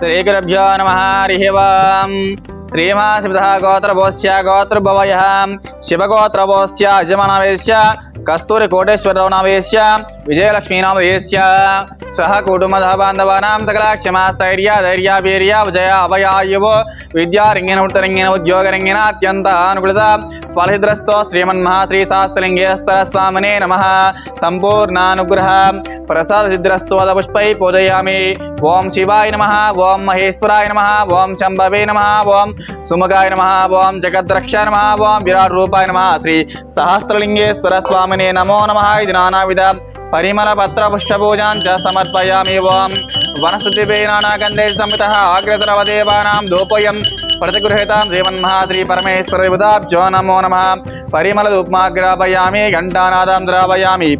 श्री श्रीगुरुभ्यो नमः। हरिः वाम् श्रीमाशिवतः गोत्रभोश्च गोत्रभवयः। शिवगोत्रभोश्च यजमानवेश्य। कस्तूरिकोटेश्वरनावेश्य विजयलक्ष्मीनामवेश्य। सह कुटुम्बः बान्धवानां सकला क्षमास्थैर्य धैर्यावीर्य विजय अभयायुवो विद्यारङ्गेन वृत्तरङ्गेन उद्योगरङ्गेन अत्यन्त अनुकृता फलहिद्रस्तो श्रीमन्मः श्रीशास्त्रलिङ्गेश्वरस्वामिने नमः। सम्पूर्णानुग्रह। प्रसादसिद्रस्त्वदपुष्पैः पूजयामि। ఓం శివాయ నమ ఓం మహేశ్వరాయ నమ ఓం శంభవే నమ ఓం సుముఖాయ నమ ఓం జగద్రక్ష నమ ఓం విరాట్ రూపాయ నమ శ్రీ సహస్రలింగేశ్వర స్వామినే నమో నమ ఇది నానావిధ పరిమళ పత్ర పుష్పూజాం చ సమర్పయామి ఓం వనస్పతి నానాగంధే సంహిత ఆగ్రతరవదేవానాం దోపయం ప్రతిగృహీతాం శ్రీమన్మహాశ్రీ పరమేశ్వర దేవతాభ్యో నమో నమ పరిమళ ధూప్మాగ్రాపయామి ఘంటానాదం ద్రాపయామి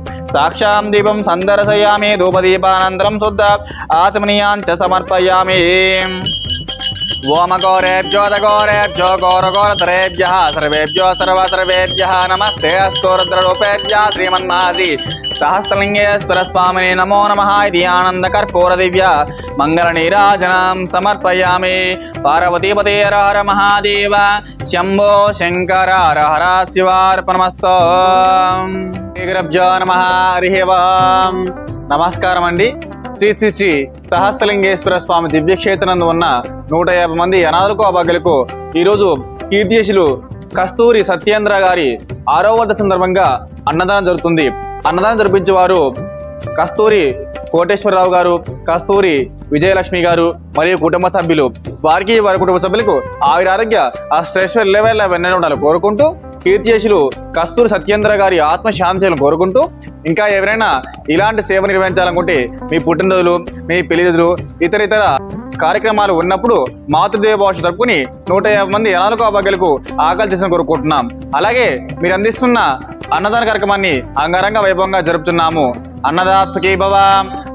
సాక్షాం దీపం సందర్శయామి ధూపదీపానంతరం శుద్ధ ఆచమనీయాన్ చ సమర్పయామి సర్వేభ్యో సర్వసర్వేభ్యः నమస్తే అస్తోరుద్రరూపేభ్య శ్రీమన్మహాది సహస్రలింగేశ్వరస్వామిని నమో నమ ఇది ఆనందకర్పూర దివ్య మంగళ నీరాజనం సమర్పయామి పార్వతీపతే హర మహాదేవ శంభో శంకర హర హర శివార్పణమస్తో శ్రీగురభ్యో నమ హరి నమస్కారం అండి శ్రీ శ్రీ శ్రీ సహస్రలింగేశ్వర స్వామి దివ్యక్షేత్రంలో ఉన్న నూట యాభై మంది అనాథులకు అభాగ్యులకు ఈరోజు కీర్తిశులు కస్తూరి సత్యేంద్ర గారి ఆరో వర్ధ సందర్భంగా అన్నదానం జరుగుతుంది. అన్నదానం జరిపించే వారు కస్తూరి కోటేశ్వరరావు గారు కస్తూరి విజయలక్ష్మి గారు మరియు కుటుంబ సభ్యులు. వారికి వారి కుటుంబ సభ్యులకు ఆవిరారోగ్య ఆరోగ్య స్ట్రెస్ లెవెల్ వెన్న ఉండాలి కోరుకుంటూ కీర్తిశేషులు కస్తూరి సత్యేంద్ర గారి ఆత్మశాంతిలను కోరుకుంటూ ఇంకా ఎవరైనా ఇలాంటి సేవ నిర్వహించాలనుకుంటే మీ పుట్టినరోజులు మీ పెళ్ళిరోజులు ఇతర ఇతర కార్యక్రమాలు ఉన్నప్పుడు మాతృదేవ భాష జరుపుకుని నూట యాభై మంది అనాథకు అభాగ్యులకు ఆకలి చేసిన కోరుకుంటున్నాం. అలాగే మీరు అందిస్తున్న అన్నదాన కార్యక్రమాన్ని అంగరంగ వైభవంగా జరుపుతున్నాము. అన్నదాత్సుకీ భవ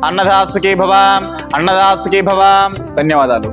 అన్నదాత్సుకీ భవ అన్నదాత్సుకీ భవ ధన్యవాదాలు.